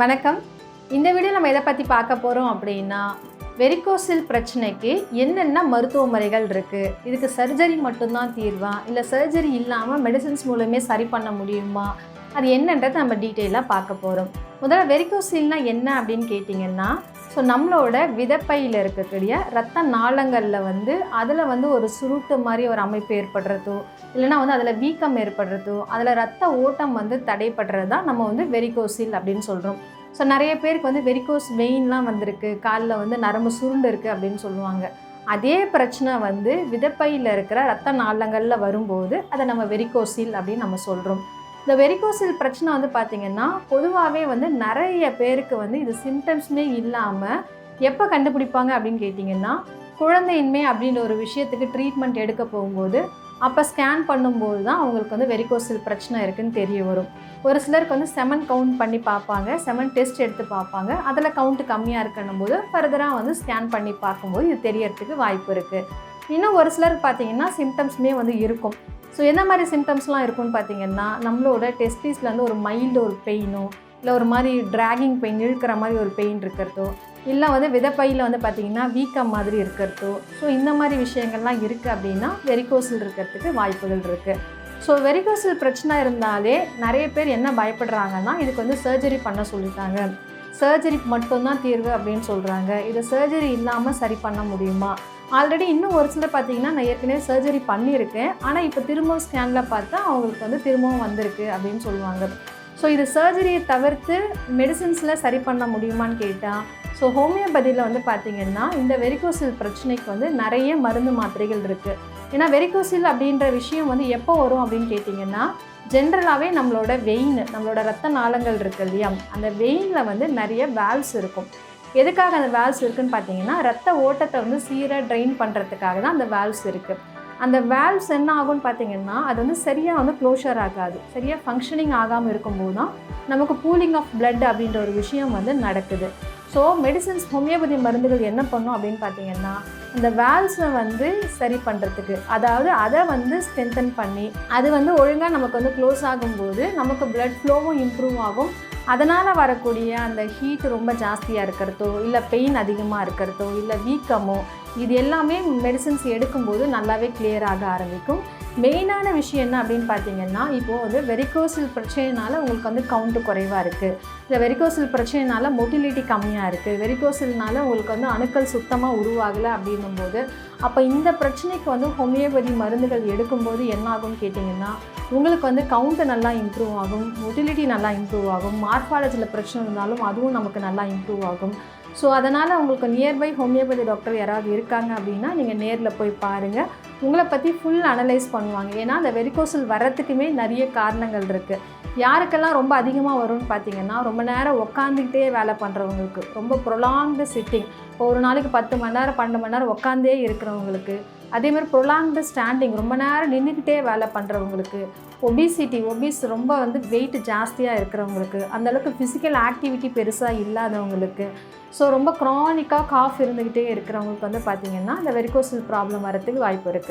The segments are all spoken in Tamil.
வணக்கம். இந்த வீடியோ நம்ம எதை பற்றி பார்க்க போகிறோம் அப்படின்னா வெரிகோசில் பிரச்சனைக்கு என்னென்ன மருத்துவ முறைகள் இருக்குது இதுக்கு சர்ஜரி மட்டும்தான் தீர்வா? இல்லை சர்ஜரி இல்லாமல் மெடிசன்ஸ் மூலமே சரி பண்ண முடியுமா? அது என்னன்றதை நம்ம டீட்டெயிலாக பார்க்க போகிறோம் முதல்ல வெரிகோசில்னா என்ன அப்படின்னு கேட்டிங்கன்னா ஸோ நம்மளோட விதப்பையில் இருக்கக்கூடிய ரத்த நாளங்களில் வந்து அதில் வந்து ஒரு சுருட்டு மாதிரி ஒரு அமைப்பு ஏற்படுறதோ இல்லைன்னா வந்து அதில் வீக்கம் ஏற்படுறதோ அதில் ரத்த ஓட்டம் வந்து தடைப்படுறது தான் நம்ம வந்து வெரிகோசில் அப்படின்னு சொல்கிறோம் ஸோ நிறைய பேருக்கு வந்து வெரிகோஸ் வெயின்லாம் வந்திருக்கு. காலில் வந்து நரம்பு சுருண்டு இருக்குது அப்படின்னு சொல்லுவாங்க. அதே பிரச்சனை வந்து விதப்பையில் இருக்கிற ரத்த நாளங்களில் வரும்போது அதை நம்ம வெரிகோசில் அப்படின்னு நம்ம சொல்கிறோம் இந்த வெரிகோசில் பிரச்சனை வந்து பார்த்திங்கன்னா பொதுவாகவே வந்து நிறைய பேருக்கு வந்து இது சிம்டம்ஸ்மே இல்லாமல் எப்போ கண்டுபிடிப்பாங்க அப்படின்னு கேட்டிங்கன்னா குழந்தையின்மை அப்படின்ற ஒரு விஷயத்துக்கு ட்ரீட்மெண்ட் எடுக்க போகும்போது அப்போ ஸ்கேன் பண்ணும்போது தான் அவங்களுக்கு வந்து வெரிகோசில் பிரச்சனை இருக்குன்னு தெரிய வரும். ஒரு சிலருக்கு வந்து செமன் கவுண்ட் பண்ணி பார்ப்பாங்க செமன் டெஸ்ட் எடுத்து பார்ப்பாங்க. அதில் கவுண்ட்டு கம்மியாக இருக்கணும் போது ஃபர்தராக வந்து ஸ்கேன் பண்ணி பார்க்கும்போது இது தெரியறதுக்கு வாய்ப்பு இருக்குது இன்னும் ஒரு சிலருக்கு பார்த்தீங்கன்னா சிம்டம்ஸுமே வந்து இருக்கும். ஸோ என்ன மாதிரி சிம்டம்ஸ்லாம் இருக்கும்னு பார்த்தீங்கன்னா நம்மளோட டெஸ்டிஸ்லேருந்து ஒரு மைல்டு ஒரு பெயினோ இல்லை ஒரு மாதிரி ட்ராகிங் பெயின் இழுக்கிற மாதிரி ஒரு பெயின் இருக்கிறதோ இல்லை வந்து விதப்பையில் வந்து பார்த்திங்கன்னா வீக்கம் மாதிரி இருக்கிறதோ ஸோ இந்த மாதிரி விஷயங்கள்லாம் இருக்குது அப்படின்னா வெரிகோசல் இருக்கிறதுக்கு வாய்ப்புகள் இருக்குது ஸோ வெரிகோசல் பிரச்சனை இருந்தாலே நிறைய பேர் என்ன பயப்படுறாங்கன்னா இதுக்கு வந்து சர்ஜரி பண்ண சொல்லிட்டாங்க. சர்ஜரி மட்டும்தான் தீர்வு அப்படின்னு சொல்கிறாங்க இதை சர்ஜரி இல்லாமல் சரி பண்ண முடியுமா? ஆல்ரெடி இன்னும் ஒரு சிலர் பார்த்தீங்கன்னா நான் ஏற்கனவே சர்ஜரி பண்ணியிருக்கேன். ஆனால் இப்போ திரும்பவும் ஸ்கேனில் பார்த்தா அவங்களுக்கு வந்து திரும்பவும் வந்திருக்கு அப்படின்னு சொல்லுவாங்க. ஸோ இது சர்ஜரியை தவிர்த்து மெடிசின்ஸில் சரி பண்ண முடியுமான்னு கேட்டால் ஸோ ஹோமியோபதியில் வந்து பார்த்திங்கன்னா இந்த வெரிகோசில் பிரச்சனைக்கு வந்து நிறைய மருந்து மாத்திரைகள் இருக்குது ஏன்னா வெரிகோசில் அப்படின்ற விஷயம் வந்து எப்போ வரும் அப்படின்னு கேட்டிங்கன்னா ஜென்ரலாகவே நம்மளோட வெயின் நம்மளோட ரத்த நாளங்கள் இருக்கு இல்லையா? அந்த வெயினில் வந்து நிறைய வேல்ஸ் இருக்கும். எதுக்காக அந்த வேல்ஸ் இருக்குன்னு பார்த்தீங்கன்னா ரத்த ஓட்டத்தை வந்து சீராக ட்ரெயின் பண்ணுறதுக்காக தான் அந்த வேல்ஸ் இருக்குது அந்த வேல்வ்ஸ் என்ன ஆகும்னு பார்த்தீங்கன்னா அது வந்து சரியாக வந்து க்ளோஷர் ஆகாது. சரியாக ஃபங்க்ஷனிங் ஆகாமல் இருக்கும்போது தான் நமக்கு பூலிங் ஆஃப் பிளட் அப்படின்ற ஒரு விஷயம் வந்து நடக்குது. ஸோ மெடிசன்ஸ் ஹோமியோபதி மருந்துகள் என்ன பண்ணும் அப்படின்னு பார்த்தீங்கன்னா அந்த வேல்ஸை வந்து சரி பண்ணுறதுக்கு அதாவது அதை வந்து ஸ்ட்ரென்தன் பண்ணி அது வந்து ஒழுங்காக நமக்கு வந்து க்ளோஸ் ஆகும்போது நமக்கு பிளட் ஃப்ளோவும் இம்ப்ரூவ் ஆகும். அதனால் வரக்கூடிய அந்த ஹீட் ரொம்ப ஜாஸ்தியாக இருக்கிறதோ இல்லை பெயின் அதிகமாக இருக்கிறதோ இல்லை வீக்கமோ இது எல்லாமே மெடிசின்ஸ் எடுக்கும்போது நல்லாவே கிளியர் ஆக ஆரம்பிக்கும். மெயினான விஷயம் என்ன அப்படின்னு பார்த்தீங்கன்னா இப்போது வந்து வெரிகோசில் பிரச்சனைனால உங்களுக்கு வந்து கவுண்ட்டு குறைவாக இருக்குது இந்த வெரிகோசில் பிரச்சனைனால மொட்டிலிட்டி கம்மியாக இருக்குது வெரிகோசில்னால உங்களுக்கு வந்து அணுக்கள் சுத்தமாக உருவாகலை அப்படின்னும் போது அப்போ இந்த பிரச்சனைக்கு வந்து ஹோமியோபதி மருந்துகள் எடுக்கும்போது என்ன ஆகும்னு கேட்டிங்கன்னா உங்களுக்கு வந்து கவுண்ட்டு நல்லா இம்ப்ரூவ் ஆகும் மொட்டிலிட்டி நல்லா இம்ப்ரூவ் ஆகும் மார்ஃபாலஜியில் பிரச்சனை இருந்தாலும் அதுவும் நமக்கு நல்லா இம்ப்ரூவ் ஆகும். ஸோ அதனால் உங்களுக்கு நியர்பை ஹோமியோபதி டாக்டர் யாராவது இருக்காங்க அப்படின்னா நீங்கள் நேரில் போய் பாருங்கள் உங்களை பற்றி ஃபுல் அனலைஸ் பண்ணுவாங்க. ஏன்னா அந்த வெரிகோசல் வர்றதுக்குமே நிறைய காரணங்கள் இருக்குது யாருக்கெல்லாம் ரொம்ப அதிகமாக வரும்னு பார்த்தீங்கன்னா ரொம்ப நேரம் உட்காந்துக்கிட்டே வேலை பண்ணுறவங்களுக்கு ரொம்ப ப்ரொலாங்டு சிட்டிங் இப்போ ஒரு நாளைக்கு பத்து மணி நேரம் பன்னெண்டு மணி நேரம் உட்காந்தே இருக்கிறவங்களுக்கு அதேமாதிரி ப்ரொலாங்டு ஸ்டாண்டிங் ரொம்ப நேரம் நின்றுக்கிட்டே வேலை பண்ணுறவங்களுக்கு ஒபிசிட்டி ஒபிஸ் ரொம்ப வந்து வெயிட் ஜாஸ்தியாக இருக்கிறவங்களுக்கு அந்தளவுக்கு ஃபிசிக்கல் ஆக்டிவிட்டி பெருசாக இல்லாதவங்களுக்கு ஸோ ரொம்ப க்ரானிக்காக காஃப் இருந்துக்கிட்டே இருக்கிறவங்களுக்கு வந்து பார்த்திங்கன்னா இந்த வெரிகோசில் ப்ராப்ளம் வரத்துக்கு வாய்ப்பு இருக்குது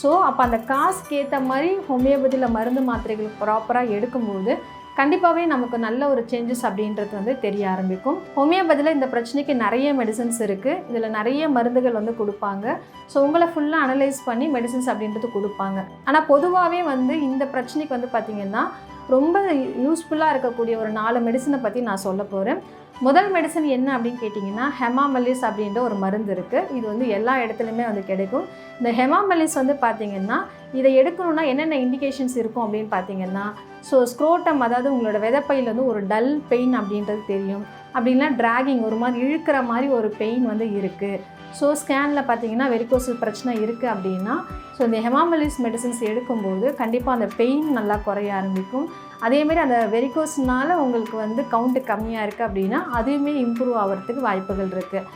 ஸோ அப்போ அந்த காசுக்கு ஏற்ற மாதிரி ஹோமியோபதியில் மருந்து மாத்திரைகள் ப்ராப்பராக எடுக்கும்போது கண்டிப்பாகவே நமக்கு நல்ல ஒரு சேஞ்சஸ் அப்படின்றது வந்து தெரிய ஆரம்பிக்கும். ஹோமியோபதியில் இந்த பிரச்சனைக்கு நிறைய மெடிசன்ஸ் இருக்குது இதில் நிறைய மருந்துகள் வந்து கொடுப்பாங்க. ஸோ உங்களை ஃபுல்லாக அனலைஸ் பண்ணி மெடிசன்ஸ் அப்படின்றது கொடுப்பாங்க. ஆனால் பொதுவாகவே வந்து இந்த பிரச்சனைக்கு வந்து பார்த்திங்கன்னா ரொம்ப யூஸ்ஃபுல்லாக இருக்கக்கூடிய ஒரு நாலு மெடிசனை பற்றி நான் சொல்ல போகிறேன் முதல் மெடிசன் என்ன அப்படின்னு கேட்டிங்கன்னா ஹெமாமலிஸ் அப்படின்ற ஒரு மருந்து இருக்குது இது வந்து எல்லா இடத்துலையுமே வந்து கிடைக்கும். இந்த ஹெமாமலிஸ் வந்து பார்த்திங்கன்னா இதை எடுக்கணும்னா என்னென்ன இண்டிகேஷன்ஸ் இருக்கும் அப்படின்னு பார்த்தீங்கன்னா ஸோ ஸ்க்ரோட்டம் அதாவது உங்களோட விதப்பையில் வந்து ஒரு டல் பெயின் அப்படின்றது தெரியும். அப்படின்னா ட்ராகிங் ஒரு மாதிரி இழுக்கிற மாதிரி ஒரு பெயின் வந்து இருக்குது ஸோ ஸ்கேனில் பார்த்தீங்கன்னா வெரிகோசல் பிரச்சனை இருக்குது அப்படின்னா ஸோ இந்த ஹெமாமலிஸ் மெடிசின்ஸ் எடுக்கும்போது கண்டிப்பாக அந்த பெயின் நல்லா குறைய ஆரம்பிக்கும். அதேமாரி அந்த வெரிகோஸ்னால் உங்களுக்கு வந்து கவுண்ட்டு கம்மியாக இருக்குது அப்படின்னா அதுவுமே இம்ப்ரூவ் ஆகிறதுக்கு வாய்ப்புகள் இருக்குது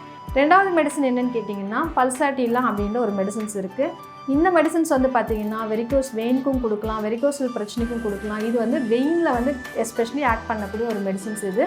ரெண்டாவது மெடிசன் என்னென்னு கேட்டிங்கன்னா பல்சாட்டிலாம் அப்படின்ற ஒரு மெடிசன்ஸ் இருக்குது இந்த மெடிசன்ஸ் வந்து பார்த்திங்கன்னா வெரிகோஸ் வெயினுக்கும் கொடுக்கலாம் வெரிகோசல் பிரச்சனைக்கும் கொடுக்கலாம். இது வந்து வெயினில் வந்து எஸ்பெஷலி ஆக்ட் பண்ணக்கூடிய ஒரு மெடிசன்ஸ் இது.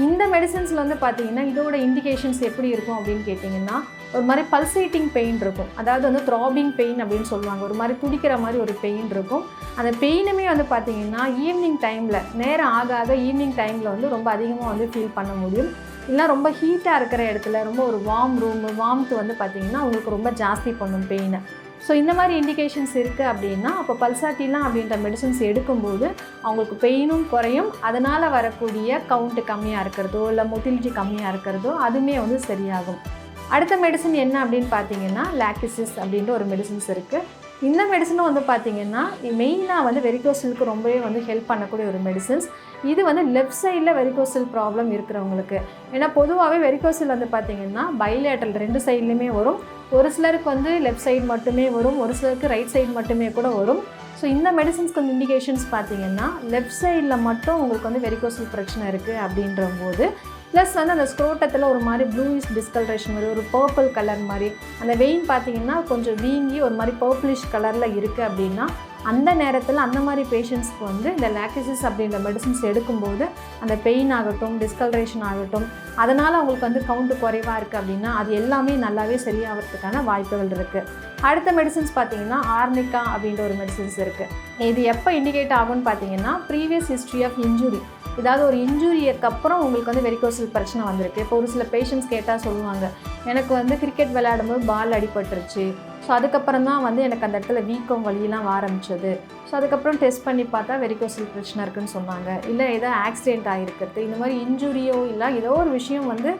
இந்த மெடிசன்ஸில் வந்து பார்த்திங்கன்னா இதோட இண்டிகேஷன்ஸ் எப்படி இருக்கும் அப்படின்னு கேட்டிங்கன்னா ஒரு மாதிரி பல்சேட்டிங் பெயின் இருக்கும். அதாவது வந்து த்ராபிங் பெயின் அப்படின்னு சொல்லுவாங்க. ஒரு மாதிரி துடிக்கிற மாதிரி ஒரு பெயின் இருக்கும். அந்த பெயினுமே வந்து பார்த்தீங்கன்னா ஈவினிங் டைமில் நேரம் ஆக ஆக ஈவினிங் டைமில் வந்து ரொம்ப அதிகமாக வந்து ஃபீல் பண்ண முடியும். இல்லை ரொம்ப ஹீட்டாக இருக்கிற இடத்துல ரொம்ப ஒரு வார்ம் ரூம் வார்ம்த்து வந்து பார்த்திங்கன்னா உங்களுக்கு ரொம்ப ஜாஸ்தி பண்ணும் பெயினை ஸோ இந்த மாதிரி இண்டிகேஷன்ஸ் இருக்குது அப்படின்னா அப்போ பல்சாட்டிலாம் அப்படின்ற மெடிசன்ஸ் எடுக்கும்போது அவங்களுக்கு பெயினும் குறையும். அதனால் வரக்கூடிய கவுண்ட்டு கம்மியாக இருக்கிறதோ இல்லை மொட்டிலிட்டி கம்மியாக இருக்கிறதோ அதுவுமே வந்து சரியாகும். அடுத்த மெடிசன் என்ன அப்படின்னு பார்த்தீங்கன்னா லாக்டிசிஸ் அப்படின்ற ஒரு மெடிசன்ஸ் இருக்குது இந்த மெடிசனும் வந்து பார்த்திங்கன்னா மெயினாக வந்து வெரிகோசிலுக்கு ரொம்பவே வந்து ஹெல்ப் பண்ணக்கூடிய ஒரு மெடிசன்ஸ் இது வந்து லெஃப்ட் சைடில் வெரிகோசில் ப்ராப்ளம் இருக்கிறவங்களுக்கு. ஏன்னா பொதுவாகவே வெரிகோசில் வந்து பார்த்தீங்கன்னா பைலேட்டல் ரெண்டு சைட்லேயுமே வரும். ஒரு சிலருக்கு வந்து லெஃப்ட் சைடு மட்டுமே வரும். ஒரு சிலருக்கு ரைட் சைடு மட்டுமே கூட வரும். ஸோ இந்த மெடிசன்ஸ்க்கு வந்து இண்டிகேஷன்ஸ் பார்த்தீங்கன்னா லெஃப்ட் சைடில் மட்டும் உங்களுக்கு வந்து வெரிகோசில் பிரச்சனை இருக்குது அப்படின்ற போது ப்ளஸ் வந்து அந்த ஸ்க்ரோட்டத்தில் ஒரு மாதிரி ப்ளூயிஷ் டிஸ்கலரேஷன் மாதிரி ஒரு பர்பிள் கலர் மாதிரி. அந்த வெயின் பார்த்தீங்கன்னா கொஞ்சம் வீங்கி ஒரு மாதிரி பர்பிளிஷ் கலரில் இருக்குது அப்படின்னா அந்த நேரத்தில் அந்த மாதிரி பேஷண்ட்ஸ்க்கு வந்து இந்த லாக்டிசிஸ் அப்படின்ற மெடிசின்ஸ் எடுக்கும்போது அந்த பெயின் ஆகட்டும் டிஸ்கலரேஷன் ஆகட்டும் அதனால் அவங்களுக்கு வந்து கவுண்ட் குறைவாக இருக்குது அப்படின்னா அது எல்லாமே நல்லாவே சரியாகிறதுக்கான வாய்ப்புகள் இருக்குது அடுத்த மெடிசின்ஸ் பார்த்தீங்கன்னா ஆர்னிக்கா அப்படின்ற ஒரு மெடிசின்ஸ் இருக்குது இது எப்போ இண்டிகேட் ஆகும்னு பார்த்தீங்கன்னா ப்ரீவியஸ் ஹிஸ்ட்ரி ஆஃப் இன்ஜுரி ஏதாவது ஒரு இன்ஜுரிக்கு அப்புறம் உங்களுக்கு வந்து வெரிகோசல் பிரச்சனை வந்திருக்கு. இப்போ ஒரு சில பேஷண்ட்ஸ் கேட்டால் சொல்லுவாங்க எனக்கு வந்து கிரிக்கெட் விளையாடும்போது பால் அடிபட்டுருச்சு ஸோ அதுக்கப்புறம் தான் வந்து எனக்கு அந்த இடத்துல வீக்கம் வலியெல்லாம் ஆரம்பிச்சது. ஸோ அதுக்கப்புறம் டெஸ்ட் பண்ணி பார்த்தா வெரிகோசல் பிரச்சனை இருக்குன்னு சொன்னாங்க. இல்லை ஏதோ ஆக்சிடென்ட் ஆகிருக்கிறது இந்த மாதிரி இன்ஜுரியோ இல்லை ஏதோ ஒரு விஷயம் வந்து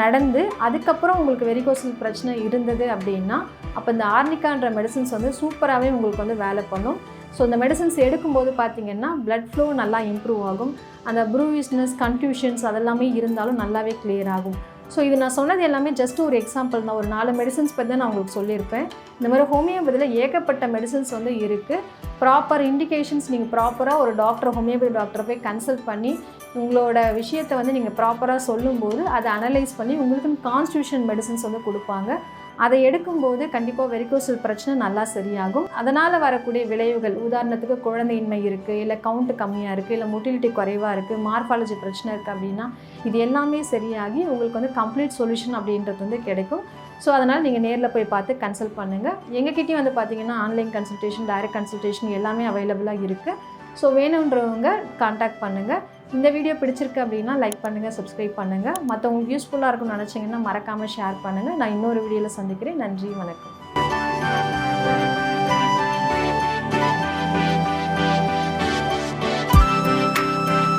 நடந்து அதுக்கப்புறம் உங்களுக்கு வெரிகோசல் பிரச்சனை இருந்தது அப்படின்னா அப்போ இந்த ஆர்னிக்கான்ற மெடிசன்ஸ் வந்து சூப்பராகவே உங்களுக்கு வந்து வேலை பண்ணும். ஸோ இந்த மெடிசன்ஸ் எடுக்கும்போது பார்த்தீங்கன்னா ப்ளட் ஃப்ளோ நல்லா இம்ப்ரூவ் ஆகும். அந்த ப்ரூவிஸ்னஸ் கன்ஃபியூஷன்ஸ் அதெல்லாமே இருந்தாலும் நல்லாவே கிளியர் ஆகும். ஸோ இது நான் சொன்னது எல்லாமே ஜஸ்ட் ஒரு எக்ஸாம்பிள் தான் ஒரு நாலு மெடிசன்ஸ் பற்றி தான் நான் உங்களுக்கு சொல்லியிருப்பேன். இந்த மாதிரி ஹோமியோபதியில் ஏகப்பட்ட மெடிசன்ஸ் வந்து இருக்குது ப்ராப்பர் இண்டிகேஷன்ஸ் நீங்கள் ப்ராப்பராக ஒரு டாக்டர் ஹோமியோபதி டாக்டரை போய் கன்சல்ட் பண்ணி உங்களோட விஷயத்தை வந்து நீங்கள் ப்ராப்பராக சொல்லும்போது அதை அனலைஸ் பண்ணி உங்களுக்குன்னு கான்ஸ்டியூஷன் மெடிசன்ஸ் வந்து கொடுப்பாங்க. அதை எடுக்கும்போது கண்டிப்பாக வெரிகோசல் பிரச்சனை நல்லா சரியாகும். அதனால் வரக்கூடிய விளைவுகள் உதாரணத்துக்கு குழந்தையின்மை இருக்குது இல்லை கவுண்ட் கம்மியாக இருக்குது இல்லை மொட்டிலிட்டி குறைவாக இருக்குது மார்ஃபாலஜி பிரச்சனை இருக்குது அப்படின்னா இது எல்லாமே சரியாகி உங்களுக்கு வந்து கம்ப்ளீட் சொல்யூஷன் அப்படின்றது வந்து கிடைக்கும். ஸோ அதனால் நீங்கள் நேரில் போய் பார்த்து கன்சல்ட் பண்ணுங்கள் எங்ககிட்டயும் வந்து பார்த்தீங்கன்னா ஆன்லைன் கன்சல்டேஷன் டைரக்ட் கன்சல்டேஷன் எல்லாமே அவைலபிளாக இருக்குது ஸோ வேணுன்றவங்க காண்டாக்ட் பண்ணுங்கள் இந்த வீடியோ பிடிச்சிருக்கு அப்படின்னா லைக் பண்ணுங்கள் சப்ஸ்கிரைப் பண்ணுங்கள் மற்றவங்களுக்கு யூஸ்ஃபுல்லாக இருக்கும்னு நினச்சிங்கன்னா மறக்காமல் ஷேர் பண்ணுங்கள் நான் இன்னொரு வீடியோவில் சந்திக்கிறேன். நன்றி வணக்கம்.